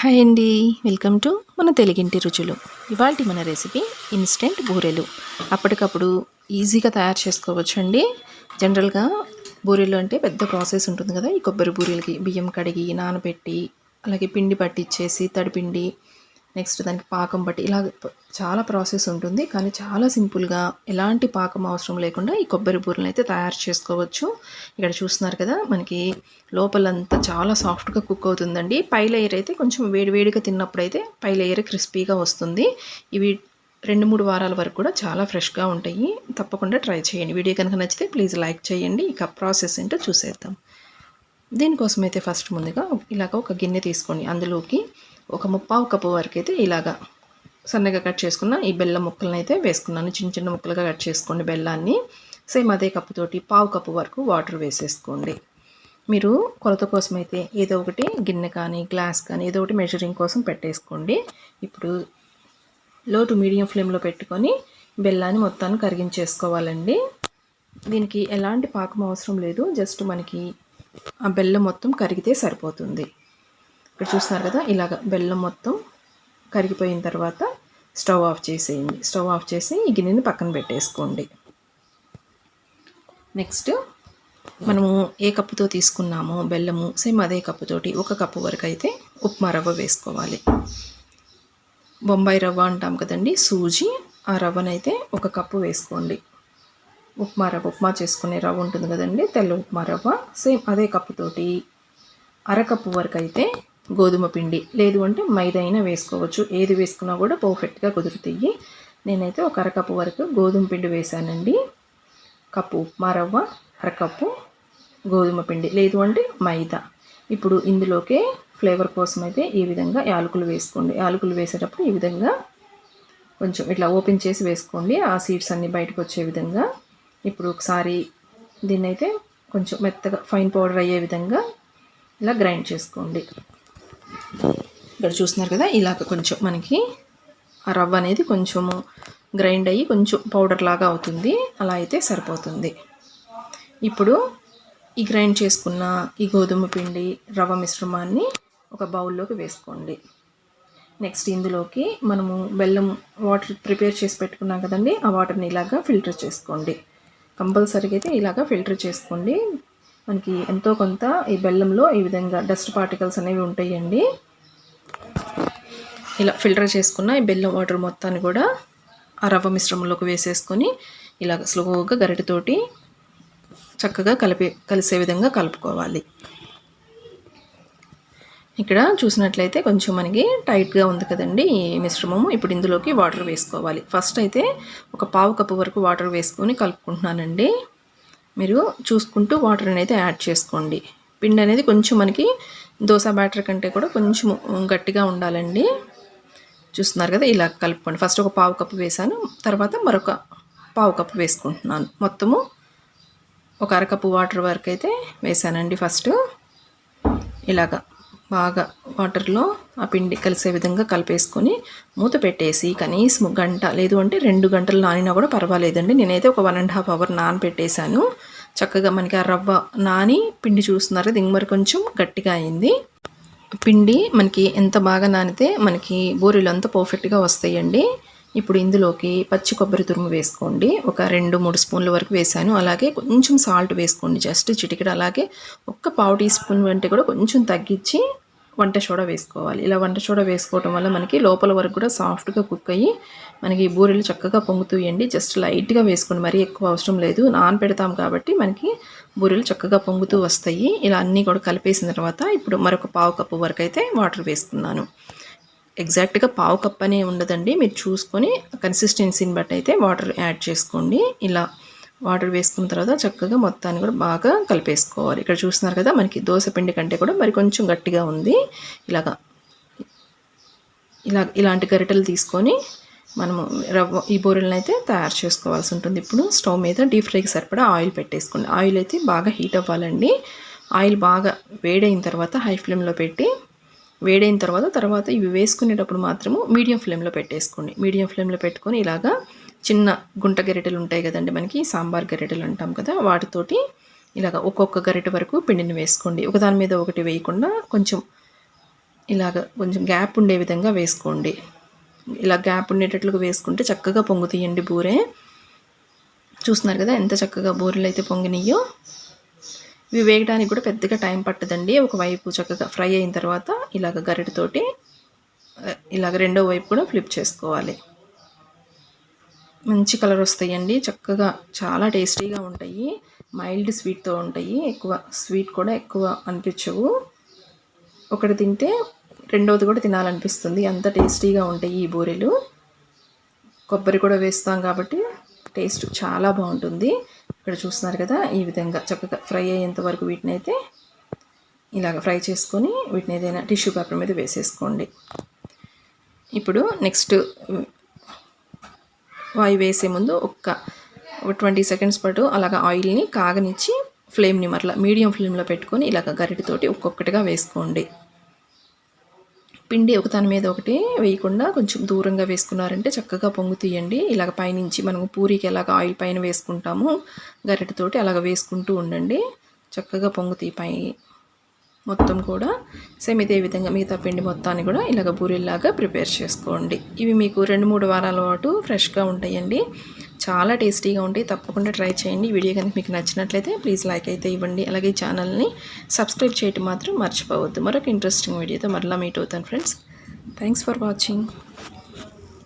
Hi అండి. Welcome to మన తెలుగింటి రుచులు. ఇవాళ మన రెసిపీ ఇన్స్టెంట్ బూరెలు. అప్పటికప్పుడు ఈజీగా తయారు చేసుకోవచ్చు అండి జనరల్గా బూరెలు అంటే పెద్ద ప్రాసెస్ ఉంటుంది కదా ఈ కొబ్బరి బూరెలకి బియ్యం కడిగి నానబెట్టి అలాగే పిండి పట్టించేసి తడిపిండి నెక్స్ట్ దానికి పాకం బట్టి. ఇలా చాలా ప్రాసెస్ ఉంటుంది. కానీ చాలా సింపుల్గా ఎలాంటి పాకం అవసరం లేకుండా ఈ కొబ్బరి బూరెలను అయితే తయారు చేసుకోవచ్చు. ఇక్కడ చూస్తున్నారు కదా మనకి లోపలంతా చాలా సాఫ్ట్గా కుక్ అవుతుందండి. పై లేయర్ అయితే కొంచెం వేడివేడిగా తిన్నప్పుడు అయితే పై లేయర్ క్రిస్పీగా వస్తుంది. ఇవి రెండు మూడు వారాల వరకు కూడా చాలా ఫ్రెష్గా ఉంటాయి. తప్పకుండా ట్రై చేయండి. వీడియో కనుక నచ్చితే ప్లీజ్ లైక్ చేయండి. ఇక ప్రాసెస్ ఏంటో చూసేద్దాం. దీనికోసం అయితే ఫస్ట్ ముందుగా ఇలాగ ఒక గిన్నె తీసుకోండి అందులోకి ఒక ముప్పావు కప్పు వరకు అయితే ఇలాగా సన్నగా కట్ చేసుకున్న ఈ బెల్లం ముక్కలను అయితే వేసుకున్నాను. చిన్న చిన్న ముక్కలుగా కట్ చేసుకోండి బెల్లాన్ని. సేమ్ అదే కప్పుతోటి పావు కప్పు వరకు వాటర్ వేసేసుకోండి. మీరు కొలత కోసం అయితే ఏదో ఒకటి గిన్నె కానీ గ్లాస్ కానీ ఏదో ఒకటి మెజరింగ్ కోసం పెట్టేసుకోండి. ఇప్పుడు లో టు మీడియం ఫ్లేమ్లో పెట్టుకొని బెల్లాన్ని మొత్తాన్ని కరిగించేసుకోవాలండి. దీనికి ఎలాంటి పాకం అవసరం లేదు. జస్ట్ మనకి ఆ బెల్లం మొత్తం కరిగితే సరిపోతుంది. ఇక్కడ చూస్తున్నారు కదా ఇలాగ బెల్లం మొత్తం కరిగిపోయిన తర్వాత స్టవ్ ఆఫ్ చేసేయండి. స్టవ్ ఆఫ్ చేసి ఈ గిన్నెని పక్కన పెట్టేసుకోండి. నెక్స్ట్ మనము ఏ కప్పుతో తీసుకున్నామో బెల్లము సేమ్ అదే కప్పుతోటి ఒక కప్పు వరకు అయితే ఉప్మా రవ్వ వేసుకోవాలి. బొంబాయి రవ్వ అంటాం కదండి సూజీ ఆ రవ్వనైతే ఒక కప్పు వేసుకోండి. ఉప్మా రవ్వ ఉప్మా చేసుకునే రవ్వ ఉంటుంది కదండి తెల్ల ఉప్మా రవ్వ. సేమ్ అదే కప్పుతోటి అరకప్పు వరకు అయితే గోధుమ పిండి లేదు అంటే మైదా అయినా వేసుకోవచ్చు. ఏది వేసుకున్నా కూడా పర్ఫెక్ట్గా కుదురుతాయి. నేనైతే ఒక అరకప్పు వరకు గోధుమ పిండి వేసానండి. కప్పు ఉప్మా రవ్వ అరకప్పు గోధుమ పిండి లేదు అంటే మైదా. ఇప్పుడు ఇందులోకే ఫ్లేవర్ కోసం అయితే ఈ విధంగా యాలకులు వేసుకోండి. యాలకులు వేసేటప్పుడు ఈ విధంగా కొంచెం ఇట్లా ఓపెన్ చేసి వేసుకోండి. ఆ సీడ్స్ అన్నీ బయటకు వచ్చే విధంగా. ఇప్పుడు ఒకసారి దీన్ని అయితే కొంచెం మెత్తగా ఫైన్ పౌడర్ అయ్యే విధంగా ఇలా గ్రైండ్ చేసుకోండి. ఇక్కడ చూస్తున్నారు కదా ఇలాగ కొంచెం మనకి ఆ రవ్వ అనేది కొంచెము గ్రైండ్ అయ్యి కొంచెం పౌడర్ లాగా అవుతుంది. అలా అయితే సరిపోతుంది. ఇప్పుడు ఈ గ్రైండ్ చేసుకున్న ఈ గోధుమ పిండి రవ్వ మిశ్రమాన్ని ఒక బౌల్లోకి వేసుకోండి. నెక్స్ట్ ఇందులోకి మనము బెల్లం వాటర్ ప్రిపేర్ చేసి పెట్టుకున్నాం కదండి ఆ వాటర్ని ఇలాగా ఫిల్టర్ చేసుకోండి. కంపల్సరీగా అయితే ఇలాగా ఫిల్టర్ చేసుకోండి. మనకి ఎంతో కొంత ఈ బెల్లంలో ఈ విధంగా డస్ట్ పార్టికల్స్ అనేవి ఉంటాయండి. ఇలా ఫిల్టర్ చేసుకున్న ఈ బెల్లం వాటర్ మొత్తాన్ని కూడా ఆ రవ్వ మిశ్రమంలోకి వేసేసుకొని ఇలా స్లోగా గరిటెతోటి చక్కగా కలిపి కలిసే విధంగా కలుపుకోవాలి. ఇక్కడ చూసినట్లయితే కొంచెం మనకి టైట్గా ఉంది కదండి ఈ మిశ్రమము. ఇప్పుడు ఇందులోకి వాటర్ వేసుకోవాలి. ఫస్ట్ అయితే ఒక పావు కప్పు వరకు వాటర్ వేసుకొని కలుపుకుంటున్నానండి. మీరు చూసుకుంటూ వాటర్ అనేది యాడ్ చేసుకోండి. పిండి అనేది కొంచెం మనకి దోశ బ్యాటర్ కంటే కూడా కొంచెం గట్టిగా ఉండాలండి. చూస్తున్నారు కదా ఇలా కలుపుకోండి. ఫస్ట్ ఒక పావు కప్పు వేసాను. తర్వాత మరొక పావు కప్పు వేసుకుంటున్నాను. మొత్తము ఒక అరకప్పు వాటర్ వరకు అయితే వేసానండి ఫస్ట్ ఇలాగా. బాగా వాటర్లో ఆ పిండి కలిసే విధంగా కలిపేసుకొని మూత పెట్టేసి కనీసం గంట లేదు అంటే రెండు గంటలు నానినా కూడా పర్వాలేదండి. నేనైతే ఒక వన్ అండ్ హాఫ్ అవర్ నానబెట్టేశాను చక్కగా మనకి ఆ రవ్వ నాని పిండి చూస్తున్నారు? కదా మరి కొంచెం గట్టిగా అయింది. పిండి మనకి ఎంత బాగా నానితే మనకి బూరెలు అంతా పర్ఫెక్ట్గా వస్తాయండి. ఇప్పుడు ఇందులోకి పచ్చి కొబ్బరి తురుము వేసుకోండి. ఒక రెండు మూడు స్పూన్ల వరకు వేసాను. అలాగే కొంచెం సాల్ట్ వేసుకోండి జస్ట్ చిటికెడు. అలాగే ఒక్క పావు టీ స్పూన్ వంటి కూడా కొంచెం తగ్గించి వంట సోడా వేసుకోవాలి. ఇలా వంట సోడా వేసుకోవటం వల్ల మనకి లోపల వరకు కూడా సాఫ్ట్గా కుక్ అయ్యి మనకి బూరెలు చక్కగా పొంగుతూయండి జస్ట్ లైట్గా వేసుకోండి. మరీ ఎక్కువ అవసరం లేదు. నానపెడతాం కాబట్టి మనకి బూరెలు చక్కగా పొంగుతూ వస్తాయి. ఇలా అన్నీ కూడా కలిపేసిన తర్వాత ఇప్పుడు మరొక పావు కప్పు వరకు అయితే వాటర్ వేసుకున్నాను. ఎగ్జాక్ట్గా పావు కప్ అనే ఉండదండి. మీరు చూసుకొని కన్సిస్టెన్సీని బట్టి అయితే వాటర్ యాడ్ చేసుకోండి. ఇలా వాటర్ వేసుకున్న తర్వాత చక్కగా మొత్తాన్ని కూడా బాగా కలిపేసుకోవాలి. ఇక్కడ చూస్తున్నారు కదా మనకి దోశ పిండి కంటే కూడా మరి కొంచెం గట్టిగా ఉంది. ఇలాగా ఇలా ఇలాంటి గరిటెలు తీసుకొని మనము రవ్వ ఈ బోరెలను అయితే తయారు చేసుకోవాల్సి ఉంటుంది. ఇప్పుడు స్టవ్ మీద డీప్ ఫ్రైకి సరిపడా ఆయిల్ పెట్టేసుకోండి. ఆయిల్ అయితే బాగా హీట్ అవ్వాలండి. ఆయిల్ బాగా వేడైన తర్వాత హై ఫ్లేమ్లో పెట్టి వేడైన తర్వాత తర్వాత ఇవి వేసుకునేటప్పుడు మాత్రము మీడియం ఫ్లేమ్లో పెట్టేసుకోండి. మీడియం ఫ్లేమ్లో పెట్టుకొని ఇలాగా చిన్న గుంట గరిటెలు ఉంటాయి కదండి మనకి సాంబార్ గరిటెలు అంటాం కదా వాటితోటి ఇలాగ ఒక్కొక్క గరిటె వరకు పిండిని వేసుకోండి. ఒకదాని మీద ఒకటి వేయకుండా కొంచెం ఇలాగ కొంచెం గ్యాప్ ఉండే విధంగా వేసుకోండి. ఇలా గ్యాప్ ఉండేటట్లుగా వేసుకుంటే చక్కగా పొంగుతీయండి బూరె. చూస్తున్నారు కదా ఎంత చక్కగా బూరెలు అయితే పొంగినాయో? ఇవి వేయడానికి కూడా పెద్దగా టైం పట్టదండి. ఒకవైపు చక్కగా ఫ్రై అయిన తర్వాత ఇలాగ గరిటతోటి ఇలాగ రెండో వైపు కూడా ఫ్లిప్ చేసుకోవాలి. మంచి కలర్ వస్తాయండి. చక్కగా చాలా టేస్టీగా ఉంటాయి. మైల్డ్ స్వీట్తో ఉంటాయి. ఎక్కువ స్వీట్ కూడా ఎక్కువ అనిపించవు. ఒకటి తింటే రెండవది కూడా తినాలనిపిస్తుంది. అంత టేస్టీగా ఉంటాయి ఈ బూరెలు. కొబ్బరి కూడా వేస్తాం కాబట్టి టేస్ట్ చాలా బాగుంటుంది. ఇక్కడ చూస్తున్నారు కదా ఈ విధంగా చక్కగా ఫ్రై అయ్యేంత వరకు వీటిని అయితే ఇలాగ ఫ్రై చేసుకొని వీటిని ఏదైనా టిష్యూ పేపర్ మీద వేసేసుకోండి. ఇప్పుడు నెక్స్ట్ వాయి వేసే ముందు ఒక్క ఒక ట్వంటీ సెకండ్స్ పాటు అలాగ ఆయిల్ని కాగనిచ్చి ఫ్లేమ్ని మరలా మీడియం ఫ్లేమ్లో పెట్టుకొని ఇలాగ గరిటితోటి ఒక్కొక్కటిగా వేసుకోండి. పిండి ఒకదాని మీద ఒకటి వేయకుండా కొంచెం దూరంగా వేసుకున్నారంటే చక్కగా పొంగు తీయండి. ఇలాగ పైనుంచి మనం పూరికి ఎలాగ ఆయిల్ పైన వేసుకుంటాము గరిటతోటి అలాగ వేసుకుంటూ ఉండండి. చక్కగా పొంగు తీపై మొత్తం కూడా సేమ్ ఇదే విధంగా మిగతా పిండి మొత్తాన్ని కూడా ఇలాగ పూరీలాగా ప్రిపేర్ చేసుకోండి. ఇవి మీకు రెండు మూడు వారాల పాటు ఫ్రెష్గా ఉంటాయండి. చాలా టేస్టీగా ఉంటాయి. తప్పకుండా ట్రై చేయండి. వీడియో కనుక మీకు నచ్చినట్లయితే ప్లీజ్ లైక్ అయితే ఇవ్వండి. అలాగే ఛానల్ని సబ్స్క్రైబ్ చేయటం మాత్రం మర్చిపోవద్దు. మరొక ఇంట్రెస్టింగ్ వీడియోతో మరలా మీట్ అవుతాను ఫ్రెండ్స్. Thanks for watching